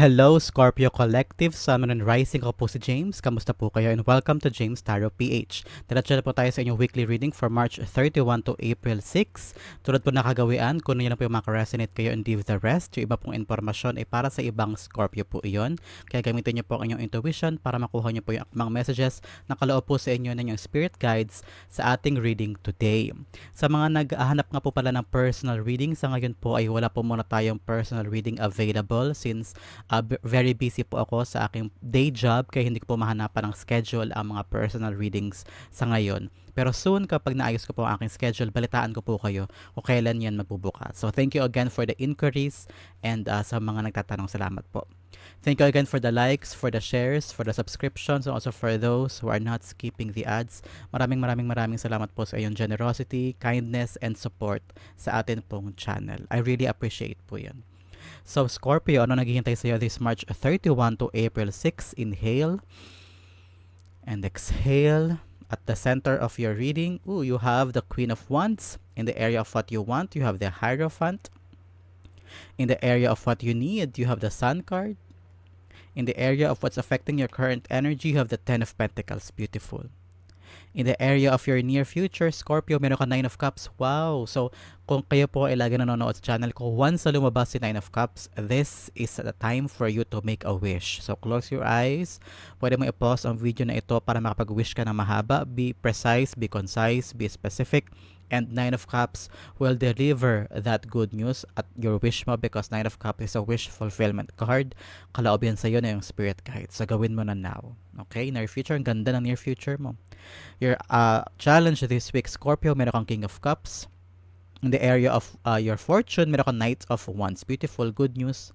Hello, Scorpio Collective, Sun and Rising. Ako po si James. Kamusta po kayo? And welcome to James Tarot PH. Diretso na po tayo sa inyong weekly reading for March 31 to April 6. Tulad po nakagawian, kung ano yun lang po yung makaresonate kayo and leave the rest. Yung iba pong informasyon ay para sa ibang Scorpio po iyon. Kaya gamitin niyo po ang inyong intuition para makuha niyo po yung akmang messages na kaloob po sa inyo ng inyong spirit guides sa ating reading today. Sa mga nag-ahanap nga po pala ng personal reading, sa ngayon po ay wala po muna tayong personal reading available since uh, very busy po ako sa aking day job kaya hindi ko po mahanapan ng schedule ang mga personal readings sa ngayon. Pero soon kapag naayos ko po ang aking schedule, balitaan ko po kayo kung kailan yan magbubukas. So thank you again for the inquiries and uh, sa mga nagtatanong salamat po. Thank you again for the likes, for the shares, for the subscriptions, and also for those who are not skipping the ads. Maraming maraming maraming salamat po sa iyong generosity, kindness, and support sa atin pong channel. I really appreciate po yan. So Scorpio, ano naghihintay sa this March 31 to April 6? Inhale and exhale. At the center of your reading, ooh, you have the Queen of Wands. In the area of what you want, you have the Hierophant. In the area of what you need, you have the Sun card. In the area of what's affecting your current energy, you have the Ten of Pentacles. Beautiful. In the area of your near future, Scorpio, meron ka Nine of Cups. Wow! So, kung kayo po ay lagi nanonood sa channel ko, once na lumabas si Nine of Cups, this is the time for you to make a wish. So, close your eyes. Pwede mo i-pause ang video na ito para makapag-wish ka ng mahaba. Be precise, be concise, be specific. And Nine of Cups will deliver that good news at your wish mo because Nine of Cups is a wish fulfillment card. Kalaob yan sa'yo na yung spirit guide. So, gawin mo na now. Okay? Near future, ang ganda ng near future mo. Your uh, challenge this week, Scorpio, meron kang King of Cups. In the area of uh, your fortune, meron kang Knight of Wands. Beautiful, good news.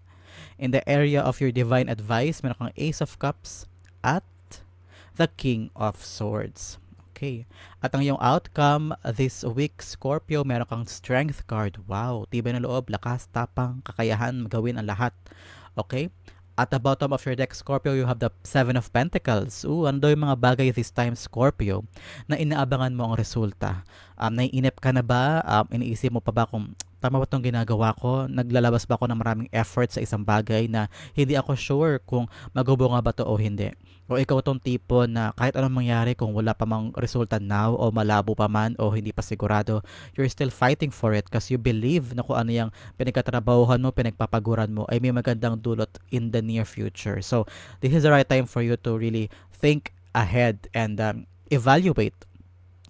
In the area of your divine advice, meron kang Ace of Cups at the King of Swords. Okay. At ang iyong outcome this week, Scorpio, meron kang Strength card. Wow, tibay na loob, lakas, tapang, kakayahan, gawin ang lahat. Okay? At the bottom of your deck, Scorpio, you have the Seven of Pentacles. Ooh, ano daw yung mga bagay this time, Scorpio, na inaabangan mo ang resulta? Um, naiinip ka na ba? Um, iniisip mo pa ba kung tama ba itong ginagawa ko? Naglalabas ba ako ng maraming effort sa isang bagay na hindi ako sure kung magubunga ba to o hindi? O ikaw tong tipo na kahit anong mangyari kung wala pa mang resulta now o malabo pa man o hindi pa sigurado, you're still fighting for it because you believe na kung ano yung pinagkatrabahuhan mo, pinagpapaguran mo ay may magandang dulot in the near future. So, this is the right time for you to really think ahead and um, evaluate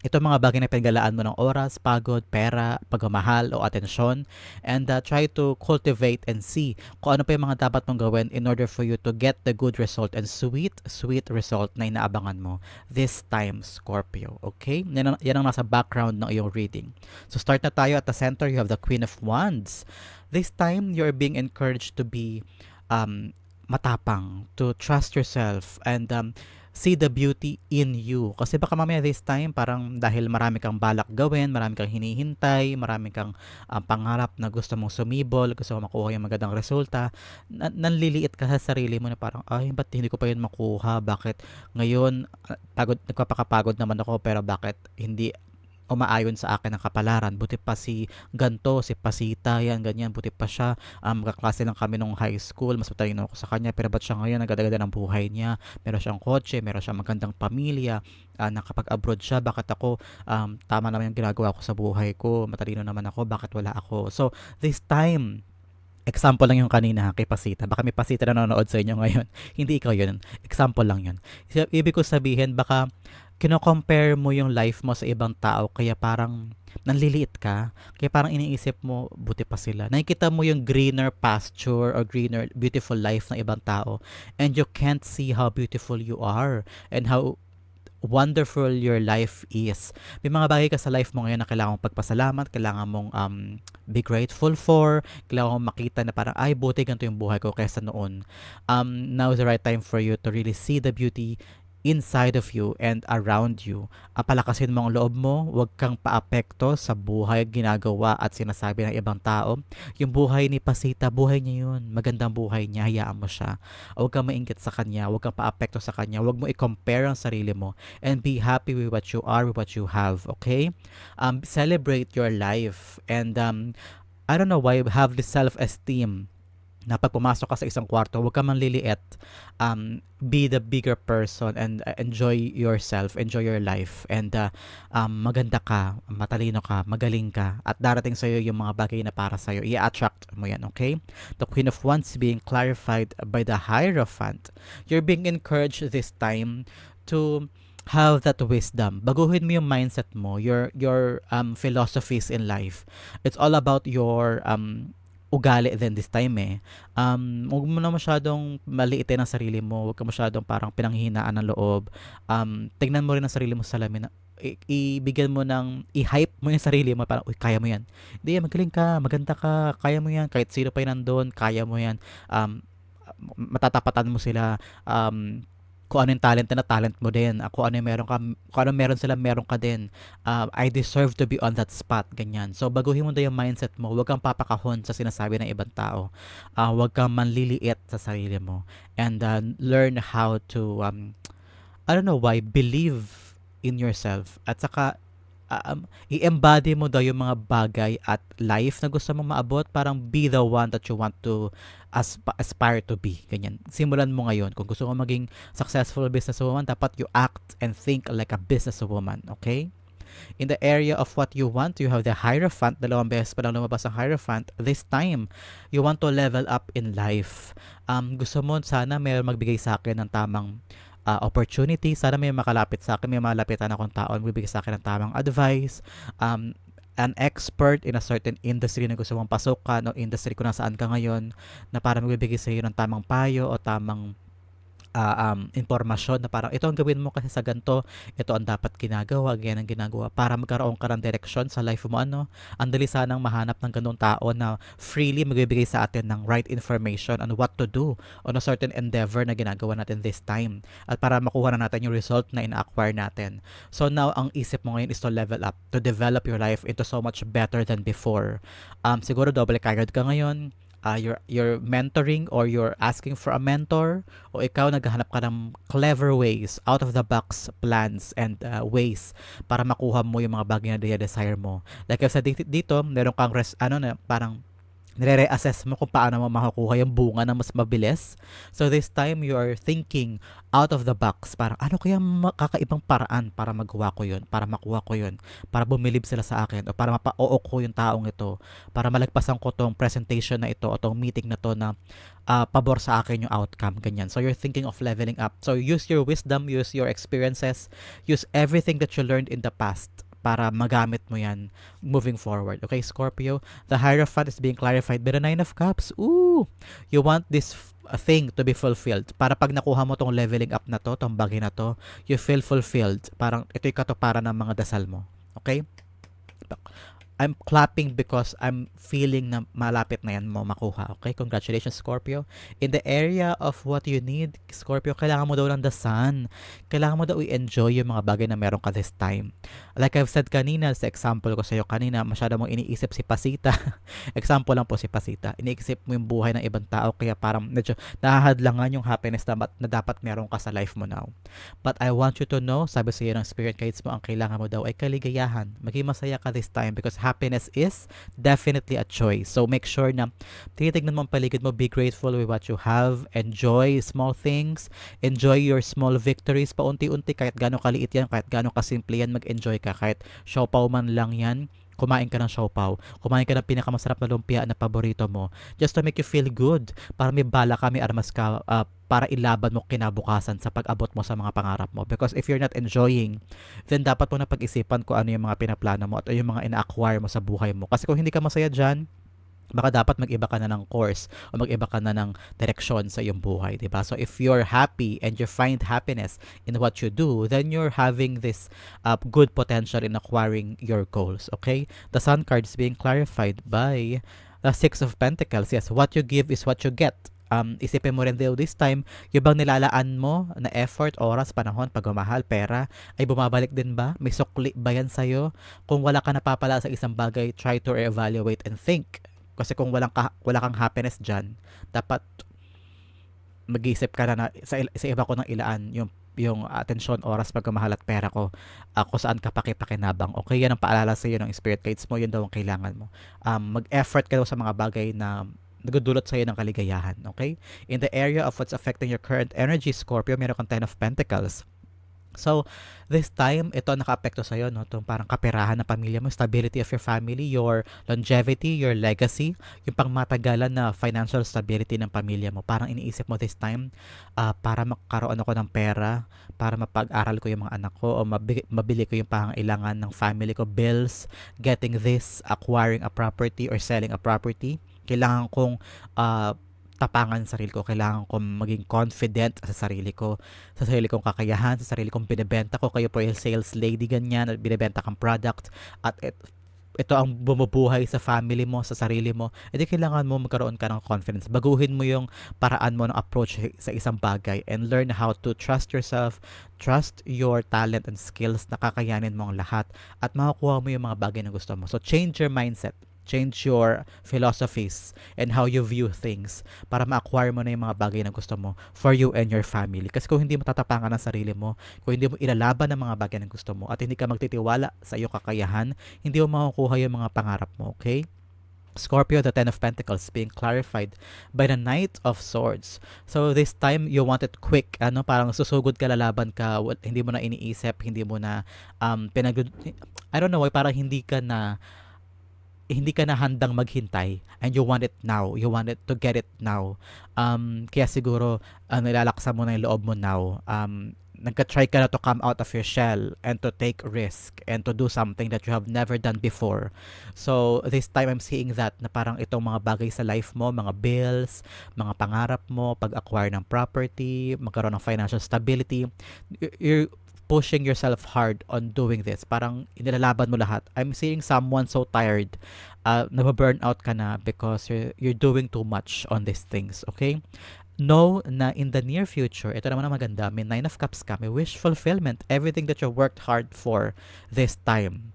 ito mga bagay na pinagalaan mo ng oras, pagod, pera, pagmamahal o atensyon and uh, try to cultivate and see kung ano pa yung mga dapat mong gawin in order for you to get the good result and sweet, sweet result na inaabangan mo this time, Scorpio. Okay? Yan ang, yan ang nasa background ng iyong reading. So start na tayo at the center, you have the Queen of Wands. This time, you're being encouraged to be um, matapang, to trust yourself and um, see the beauty in you. Kasi baka mamaya this time, parang dahil marami kang balak gawin, marami kang hinihintay, marami kang um, pangarap na gusto mong sumibol, gusto mong makuha yung magandang resulta, na- nanliliit ka sa sarili mo na parang, ay, ba't hindi ko pa yun makuha? Bakit ngayon, ah, pagod, nagpapakapagod naman ako, pero bakit hindi umaayon sa akin ang kapalaran. Buti pa si ganto, si Pasita, yan, ganyan. Buti pa siya. Um, kaklase lang kami nung high school. Mas matalino ako sa kanya. Pero ba't siya ngayon nagdagada ng buhay niya? Meron siyang kotse, meron siyang magandang pamilya. Uh, nakapag-abroad siya. Bakit ako, um, tama naman yung ginagawa ko sa buhay ko. Matalino naman ako. Bakit wala ako? So, this time, Example lang yung kanina kay Pasita. Baka may Pasita na nanonood sa inyo ngayon. Hindi ikaw yun. Example lang yun. Ibig ko sabihin, baka kino-compare mo yung life mo sa ibang tao kaya parang nanliliit ka kaya parang iniisip mo buti pa sila nakikita mo yung greener pasture or greener beautiful life ng ibang tao and you can't see how beautiful you are and how wonderful your life is. May mga bagay ka sa life mo ngayon na kailangan mong pagpasalamat, kailangan mong um, be grateful for, kailangan mong makita na parang, ay, buti ganito yung buhay ko kaysa noon. Um, now is the right time for you to really see the beauty inside of you and around you. Apalakasin mo ang loob mo, huwag kang paapekto sa buhay, ginagawa at sinasabi ng ibang tao. Yung buhay ni Pasita, buhay niya yun. Magandang buhay niya, hayaan mo siya. Huwag kang maingit sa kanya, huwag kang paapekto sa kanya, huwag mo i-compare ang sarili mo and be happy with what you are, with what you have, okay? Um, celebrate your life and um, I don't know why have the self-esteem na pag pumasok ka sa isang kwarto, huwag ka man liliit. Um, be the bigger person and uh, enjoy yourself, enjoy your life. And uh, um, maganda ka, matalino ka, magaling ka, at darating sa'yo yung mga bagay na para sa'yo. I-attract mo yan, okay? The Queen of Wands being clarified by the Hierophant. You're being encouraged this time to have that wisdom. Baguhin mo yung mindset mo, your your um philosophies in life. It's all about your um ugali din this time eh. Um, huwag mo na masyadong maliitin ang sarili mo. Huwag ka masyadong parang pinanghihinaan ng loob. Um, tingnan mo rin ang sarili mo sa salamin. I- ibigyan mo ng, i-hype mo yung sarili mo. Parang, uy, kaya mo yan. Hindi, magaling ka, maganda ka, kaya mo yan. Kahit sino pa yun nandun, kaya mo yan. Um, matatapatan mo sila. Um, kung ano yung talent na talent mo din. Uh, kung ano yung meron ka, kung ano meron sila, meron ka din. Uh, I deserve to be on that spot, ganyan. So, baguhin mo na yung mindset mo. Huwag kang papakahon sa sinasabi ng ibang tao. Uh, huwag kang manliliit sa sarili mo. And uh, learn how to, um, I don't know why, believe in yourself. At saka, um, i-embody mo daw yung mga bagay at life na gusto mong maabot. Parang be the one that you want to asp- aspire to be. Ganyan. Simulan mo ngayon. Kung gusto mo maging successful businesswoman, dapat you act and think like a businesswoman. Okay? In the area of what you want, you have the Hierophant. Dalawang beses pa lang lumabas ang Hierophant. This time, you want to level up in life. Um, gusto mo sana may magbigay sa akin ng tamang uh, opportunity. Sana may makalapit sa akin, may malapitan akong tao na bibigay sa akin ng tamang advice. Um, an expert in a certain industry na gusto mong pasukan o industry kung nasaan ka ngayon na para magbibigay sa iyo ng tamang payo o tamang uh, um, impormasyon na parang ito ang gawin mo kasi sa ganito, ito ang dapat ginagawa, ganyan ang ginagawa para magkaroon ka ng direksyon sa life mo. Ano? Ang dali sanang mahanap ng ganung tao na freely magbibigay sa atin ng right information on what to do on a certain endeavor na ginagawa natin this time at para makuha na natin yung result na ina-acquire natin. So now, ang isip mo ngayon is to level up, to develop your life into so much better than before. Um, siguro double kagad ka ngayon, uh, you're, you're mentoring or you're asking for a mentor o ikaw naghahanap ka ng clever ways, out of the box plans and uh, ways para makuha mo yung mga bagay na desire mo. Like I said dito, meron kang res, ano na parang nire-reassess mo kung paano mo makukuha yung bunga na mas mabilis. So this time, you are thinking out of the box. Parang ano kaya makakaibang paraan para magawa ko yun, para makuha ko yun, para bumilib sila sa akin, o para mapa-oo ko yung taong ito, para malagpasan ko tong presentation na ito, o tong meeting na to na uh, pabor sa akin yung outcome, ganyan. So you're thinking of leveling up. So use your wisdom, use your experiences, use everything that you learned in the past para magamit mo yan moving forward. Okay, Scorpio? The Hierophant is being clarified by the Nine of Cups. Ooh! You want this thing to be fulfilled. Para pag nakuha mo tong leveling up na to, tong bagay na to, you feel fulfilled. Parang ito yung katuparan ng mga dasal mo. Okay? I'm clapping because I'm feeling na malapit na yan mo makuha. Okay? Congratulations, Scorpio. In the area of what you need, Scorpio, kailangan mo daw ng the sun. Kailangan mo daw i-enjoy yung mga bagay na meron ka this time. Like I've said kanina, sa example ko sa iyo kanina, masyado mong iniisip si Pasita. example lang po si Pasita. Iniisip mo yung buhay ng ibang tao kaya parang medyo nahahadlangan yung happiness na, na dapat meron ka sa life mo now. But I want you to know, sabi sa iyo ng spirit guides mo, ang kailangan mo daw ay kaligayahan. Maging masaya ka this time because happiness is definitely a choice. So make sure na tinitignan mo ang paligid mo, be grateful with what you have, enjoy small things, enjoy your small victories paunti-unti kahit gaano kaliit yan, kahit gaano kasimple yan, mag-enjoy ka kahit siopaw man lang yan kumain ka ng siopaw, kumain ka ng pinakamasarap na lumpia na paborito mo, just to make you feel good, para may bala ka, may armas ka, uh, para ilaban mo kinabukasan sa pag-abot mo sa mga pangarap mo. Because if you're not enjoying, then dapat mo na pag-isipan kung ano yung mga pinaplano mo at yung mga ina-acquire mo sa buhay mo. Kasi kung hindi ka masaya dyan, baka dapat mag-iba ka na ng course o mag-iba ka na ng direksyon sa iyong buhay, 'di ba? So if you're happy and you find happiness in what you do, then you're having this uh, good potential in acquiring your goals, okay? The sun card is being clarified by the Six of Pentacles. Yes, what you give is what you get um, isipin mo rin daw this time, yung bang nilalaan mo na effort, oras, panahon, pagmamahal, pera, ay bumabalik din ba? May sukli ba yan sa'yo? Kung wala ka napapala sa isang bagay, try to evaluate and think. Kasi kung walang ka, wala kang happiness dyan, dapat mag-iisip ka na, na sa, sa iba ko ng ilaan yung yung atensyon, oras, pagmamahal at pera ko uh, kung saan ka pakipakinabang. Okay, yan ang paalala sa iyo ng spirit guides mo, yun daw ang kailangan mo. Um, mag-effort ka daw sa mga bagay na nagdudulot sa'yo ng kaligayahan, okay? In the area of what's affecting your current energy, Scorpio, meron kang Ten of Pentacles. So, this time, ito naka-apekto sa'yo, no? Itong parang kaperahan ng pamilya mo, stability of your family, your longevity, your legacy, yung pangmatagalan na financial stability ng pamilya mo. Parang iniisip mo this time, uh, para makaroon ako ng pera, para mapag-aral ko yung mga anak ko, o mabili, mabili ko yung pangailangan ng family ko, bills, getting this, acquiring a property, or selling a property. Kailangan kong uh, tapangan sa sarili ko. Kailangan ko maging confident sa sarili ko, sa sarili kong kakayahan, sa sarili kong binibenta ko. Kayo po yung sales lady ganyan, at binibenta kang product at it, ito ang bumubuhay sa family mo, sa sarili mo, edi kailangan mo magkaroon ka ng confidence. Baguhin mo yung paraan mo ng approach sa isang bagay and learn how to trust yourself, trust your talent and skills na kakayanin mo ang lahat at makukuha mo yung mga bagay na gusto mo. So change your mindset change your philosophies and how you view things para ma-acquire mo na yung mga bagay na gusto mo for you and your family. Kasi kung hindi mo tatapangan ang sarili mo, kung hindi mo ilalaban ang mga bagay na gusto mo at hindi ka magtitiwala sa iyong kakayahan, hindi mo makukuha yung mga pangarap mo, okay? Scorpio, the Ten of Pentacles, being clarified by the Knight of Swords. So this time, you want it quick. Ano, parang susugod ka, lalaban ka, hindi mo na iniisip, hindi mo na um, pinag... I don't know, parang hindi ka na hindi ka na handang maghintay and you want it now. You want it to get it now. Um, kaya siguro uh, nilalaksa mo na yung loob mo now. Um, nagka-try ka na to come out of your shell and to take risk and to do something that you have never done before. So, this time I'm seeing that na parang itong mga bagay sa life mo, mga bills, mga pangarap mo, pag-acquire ng property, magkaroon ng financial stability, you're pushing yourself hard on doing this. Parang inilalaban mo lahat. I'm seeing someone so tired. Uh, nababurn out ka na because you're, you're doing too much on these things. Okay? Know na in the near future, ito naman ang maganda, may Nine of Cups ka, may wish fulfillment, everything that you worked hard for this time.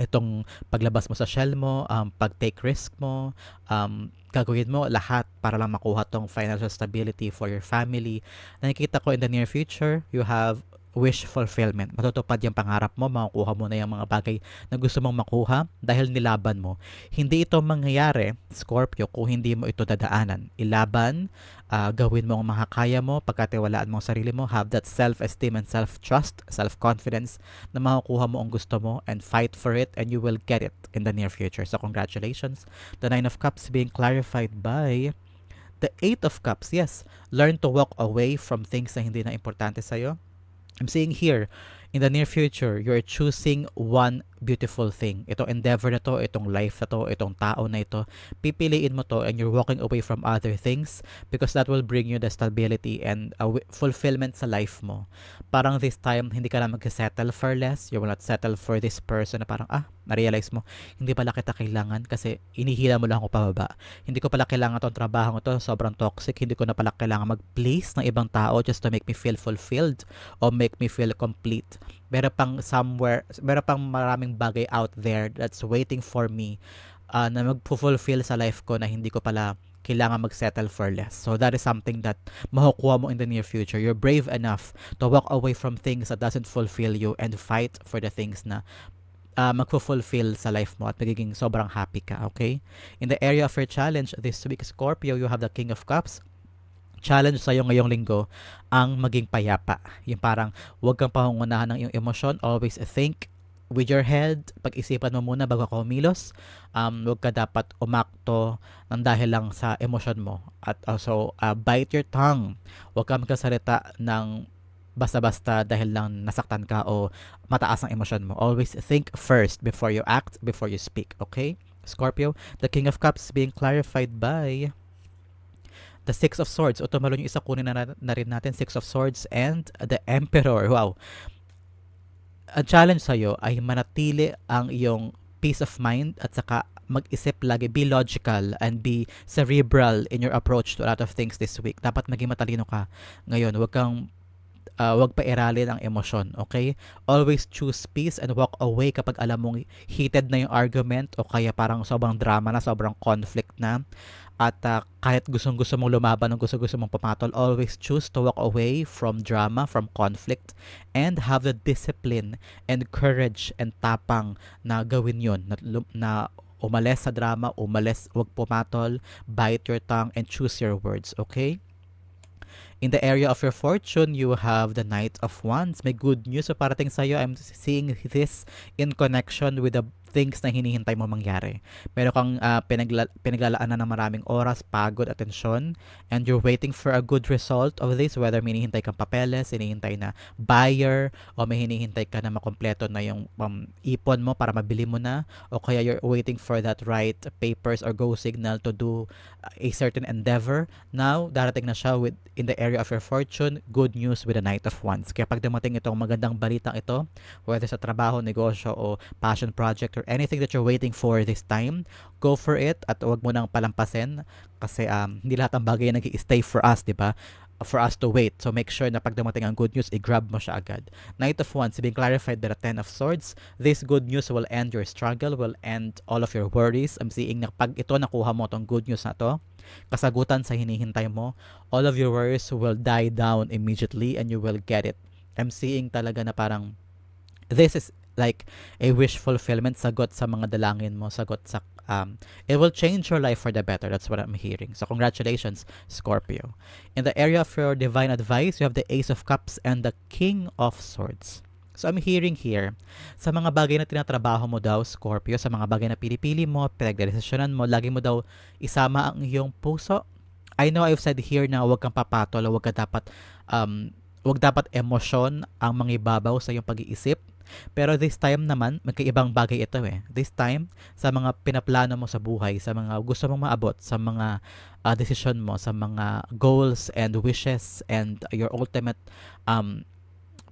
Itong paglabas mo sa shell mo, um, pag-take risk mo, um, gagawin mo lahat para lang makuha tong financial stability for your family. Nakikita ko in the near future, you have wish fulfillment. Matutupad yung pangarap mo, makukuha mo na yung mga bagay na gusto mong makuha dahil nilaban mo. Hindi ito mangyayari, Scorpio, kung hindi mo ito dadaanan. Ilaban, uh, gawin mo ang makakaya mo, pagkatiwalaan mo ang sarili mo, have that self-esteem and self-trust, self-confidence na makukuha mo ang gusto mo and fight for it and you will get it in the near future. So congratulations. The Nine of Cups being clarified by the Eight of Cups. Yes, learn to walk away from things na hindi na importante sa'yo I'm saying here, in the near future, you're choosing one beautiful thing. Itong endeavor na to, itong life na to, itong tao na ito, pipiliin mo to and you're walking away from other things because that will bring you the stability and a fulfillment sa life mo. Parang this time, hindi ka na mag-settle for less. You will not settle for this person na parang, ah, na-realize mo, hindi pala kita kailangan kasi inihila mo lang ako pababa. Hindi ko pala kailangan tong trabaho to, sobrang toxic. Hindi ko na pala kailangan mag-please ng ibang tao just to make me feel fulfilled or make me feel complete. Meron pang somewhere, meron pang maraming bagay out there that's waiting for me uh, na mag-fulfill sa life ko na hindi ko pala kailangan mag-settle for less. So that is something that makukuha mo in the near future. You're brave enough to walk away from things that doesn't fulfill you and fight for the things na uh, magfulfill sa life mo at magiging sobrang happy ka, okay? In the area of your challenge this week, Scorpio, you have the King of Cups. Challenge sa'yo ngayong linggo ang maging payapa. Yung parang huwag kang pangungunahan ng iyong emosyon. Always think with your head, pag-isipan mo muna bago ka umilos. Um, huwag ka dapat umakto ng dahil lang sa emosyon mo. At also, uh, bite your tongue. Huwag ka magkasalita ng basta-basta dahil lang nasaktan ka o mataas ang emosyon mo. Always think first before you act, before you speak, okay? Scorpio, the King of Cups being clarified by the Six of Swords. O tumalo yung isa kunin na, na rin natin, Six of Swords and the Emperor. Wow. Ang challenge sa'yo ay manatili ang iyong peace of mind at saka mag-isip lagi, be logical and be cerebral in your approach to a lot of things this week. Dapat maging matalino ka ngayon. Huwag kang uh, wag pa iralin ang emosyon, okay? Always choose peace and walk away kapag alam mong heated na yung argument o kaya parang sobrang drama na, sobrang conflict na. At uh, kahit gustong gusto mong lumaban o gusto gusto mong pumatol, always choose to walk away from drama, from conflict, and have the discipline and courage and tapang na gawin yon na, na umalis sa drama, umalis, wag pumatol, bite your tongue, and choose your words, okay? In the area of your fortune, you have the Knight of Wands. May good news sa parating sa'yo. I'm seeing this in connection with the things na hinihintay mo mangyari. Meron kang uh, pinagla- pinaglalaanan ng maraming oras, pagod, atensyon, and you're waiting for a good result of this, whether may hinihintay kang papeles, hinihintay na buyer, o may hinihintay ka na makompleto na yung um, ipon mo para mabili mo na, o kaya you're waiting for that right papers or go signal to do a certain endeavor. Now, darating na siya with, in the area of your fortune, good news with the Knight of Wands. Kaya pag dumating itong magandang balitang ito, whether sa trabaho, negosyo, o passion project, or anything that you're waiting for this time, go for it at huwag mo nang palampasin kasi um, hindi lahat ng bagay nag stay for us, di ba? for us to wait. So make sure na pag dumating ang good news, i-grab mo siya agad. Knight of Wands, being clarified by the Ten of Swords, this good news will end your struggle, will end all of your worries. I'm seeing na pag ito nakuha mo tong good news na to, kasagutan sa hinihintay mo, all of your worries will die down immediately and you will get it. I'm seeing talaga na parang this is like a wish fulfillment, sagot sa mga dalangin mo, sagot sa um, it will change your life for the better. That's what I'm hearing. So congratulations, Scorpio. In the area of your divine advice, you have the Ace of Cups and the King of Swords. So I'm hearing here, sa mga bagay na tinatrabaho mo daw, Scorpio, sa mga bagay na pinipili mo, pinagdesisyonan mo, lagi mo daw isama ang iyong puso. I know I've said here na huwag kang papatol, huwag ka dapat, um, huwag dapat emosyon ang mangibabaw sa iyong pag-iisip pero this time naman, magkaibang bagay ito eh. This time, sa mga pinaplano mo sa buhay, sa mga gusto mong maabot, sa mga uh, decision mo, sa mga goals and wishes and your ultimate um,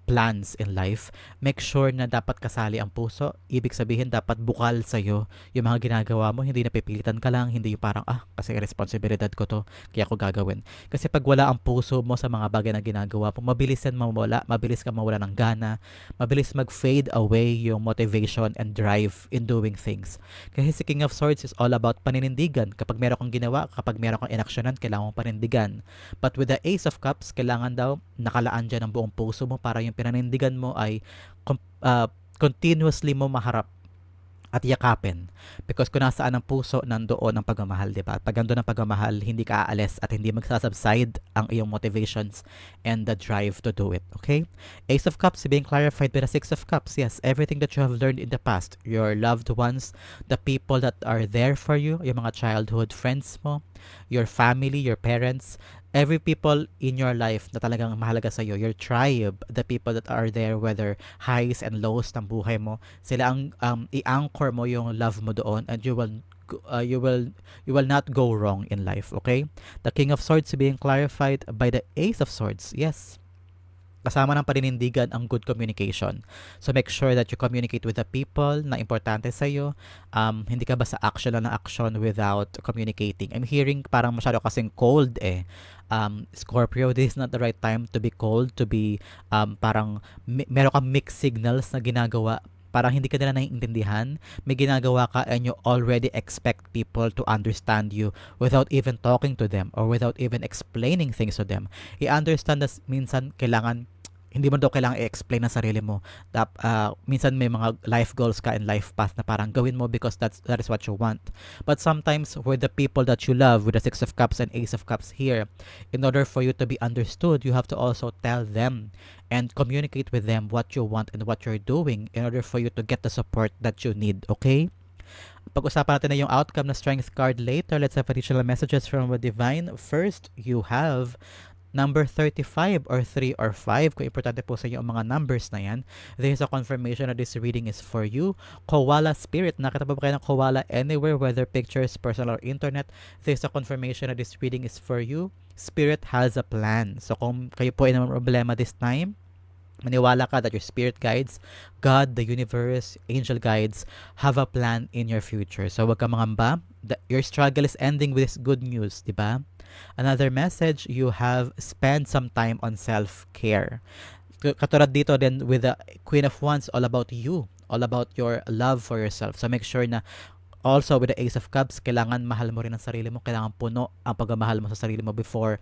plans in life, make sure na dapat kasali ang puso. Ibig sabihin, dapat bukal sa'yo yung mga ginagawa mo. Hindi napipilitan ka lang, hindi yung parang, ah, kasi responsibilidad ko to, kaya ako gagawin. Kasi pag wala ang puso mo sa mga bagay na ginagawa mo, mabilis yan mawala, mabilis ka mawala ng gana, mabilis mag-fade away yung motivation and drive in doing things. Kasi si King of Swords is all about paninindigan. Kapag meron kang ginawa, kapag meron kang inaksyonan, kailangan mong panindigan. But with the Ace of Cups, kailangan daw nakalaan dyan ang buong puso mo para yung pinanindigan mo ay uh, continuously mo maharap at yakapin. Because kung nasaan ang puso, nandoon ang pagmamahal, di ba? Pag nandoon ang pagmamahal, hindi ka aalis at hindi magsasubside ang iyong motivations and the drive to do it. Okay? Ace of Cups being clarified by the Six of Cups. Yes, everything that you have learned in the past, your loved ones, the people that are there for you, yung mga childhood friends mo, your family, your parents, every people in your life na talagang mahalaga sa iyo, your tribe, the people that are there, whether highs and lows ng buhay mo, sila ang um, i-anchor mo yung love mo doon and you will uh, you will you will not go wrong in life okay? The king of swords being clarified by the ace of swords yes kasama ng paninindigan ang good communication. So make sure that you communicate with the people na importante sa iyo. Um, hindi ka ba sa action lang na action without communicating. I'm hearing parang masyado kasing cold eh. Um, Scorpio, this is not the right time to be cold, to be um, parang meron kang mixed signals na ginagawa parang hindi ka nila naiintindihan, may ginagawa ka and you already expect people to understand you without even talking to them or without even explaining things to them. I-understand na minsan kailangan hindi mo daw kailangan i-explain ang sarili mo. Dap, uh, minsan may mga life goals ka and life path na parang gawin mo because that's, that is what you want. But sometimes with the people that you love, with the Six of Cups and Ace of Cups here, in order for you to be understood, you have to also tell them and communicate with them what you want and what you're doing in order for you to get the support that you need, okay? Pag-usapan natin na yung outcome na strength card later. Let's have additional messages from the divine. First, you have number 35 or 3 or 5, kung importante po sa inyo ang mga numbers na yan, there is a confirmation that this reading is for you. Koala Spirit, nakita ba kayo ng koala anywhere, whether pictures, personal or internet, there is a confirmation that this reading is for you. Spirit has a plan. So kung kayo po ay naman problema this time, maniwala ka that your spirit guides, God, the universe, angel guides have a plan in your future. So wag ka mangamba. Your struggle is ending with this good news, di ba? Another message, you have spent some time on self-care. Katulad dito din with the Queen of Wands, all about you, all about your love for yourself. So make sure na also with the Ace of Cups, kailangan mahal mo rin ang sarili mo, kailangan puno ang pagmamahal mo sa sarili mo before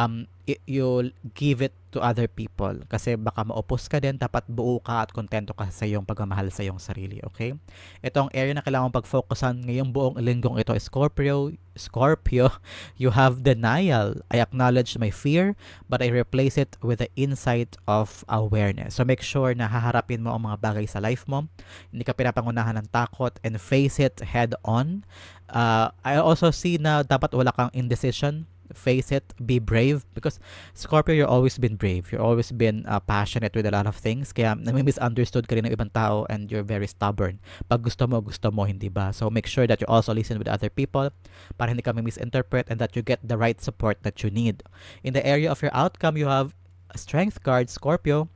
um, you'll give it to other people. Kasi baka maupos ka din, dapat buo ka at kontento ka sa iyong pagmamahal sa iyong sarili, okay? Ito ang area na kailangan pag-focusan ngayong buong linggong ito, Scorpio, Scorpio, you have denial. I acknowledge my fear, but I replace it with the insight of awareness. So make sure na haharapin mo ang mga bagay sa life mo. Hindi ka pinapangunahan ng takot and face it head on. Uh, I also see na dapat wala kang indecision face it, be brave because Scorpio, you're always been brave. You're always been uh, passionate with a lot of things. Kaya nami-misunderstood ka rin ng ibang tao and you're very stubborn. Pag gusto mo, gusto mo, hindi ba? So make sure that you also listen with other people para hindi ka misinterpret and that you get the right support that you need. In the area of your outcome, you have strength card, Scorpio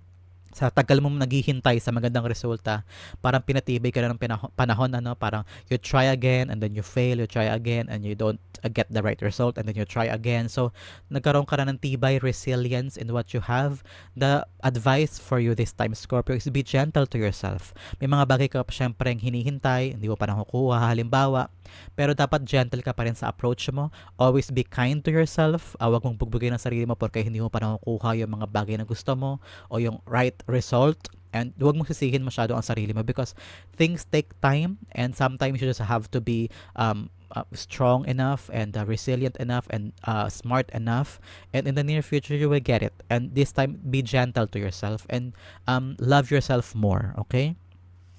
sa tagal mo naghihintay sa magandang resulta, parang pinatibay ka na ng panahon, ano, parang you try again and then you fail, you try again and you don't uh, get the right result and then you try again. So, nagkaroon ka na ng tibay, resilience in what you have. The advice for you this time, Scorpio, is be gentle to yourself. May mga bagay ka syempre hinihintay, hindi mo pa nakukuha, halimbawa, pero dapat gentle ka pa rin sa approach mo. Always be kind to yourself. Uh, huwag mong bugbugin ang sarili mo porque hindi mo pa nakukuha yung mga bagay na gusto mo o yung right result and huwag mong sisihin masyado ang sarili mo because things take time and sometimes you just have to be um, uh, strong enough and uh, resilient enough and uh, smart enough and in the near future you will get it and this time be gentle to yourself and um, love yourself more okay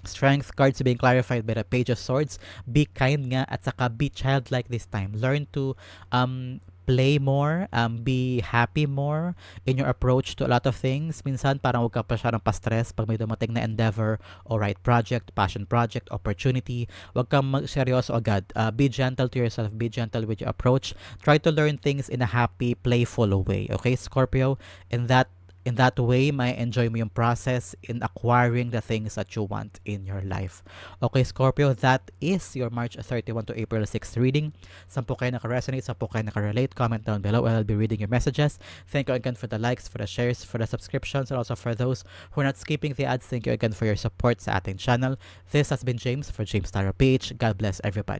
Strength cards being clarified by the Page of Swords. Be kind nga at saka be childlike this time. Learn to um, play more, um, be happy more in your approach to a lot of things. Minsan parang huwag ka pa siya ng pa-stress pag may dumating na endeavor or right project, passion project, opportunity. Huwag kang seryoso agad. Uh, be gentle to yourself. Be gentle with your approach. Try to learn things in a happy, playful way. Okay, Scorpio? In that in that way, may enjoy mo yung process in acquiring the things that you want in your life. Okay, Scorpio, that is your March 31 to April 6 reading. Saan po kayo naka-resonate, saan po kayo naka-relate, comment down below I'll be reading your messages. Thank you again for the likes, for the shares, for the subscriptions, and also for those who are not skipping the ads. Thank you again for your support sa ating channel. This has been James for James Taro PH. God bless everybody.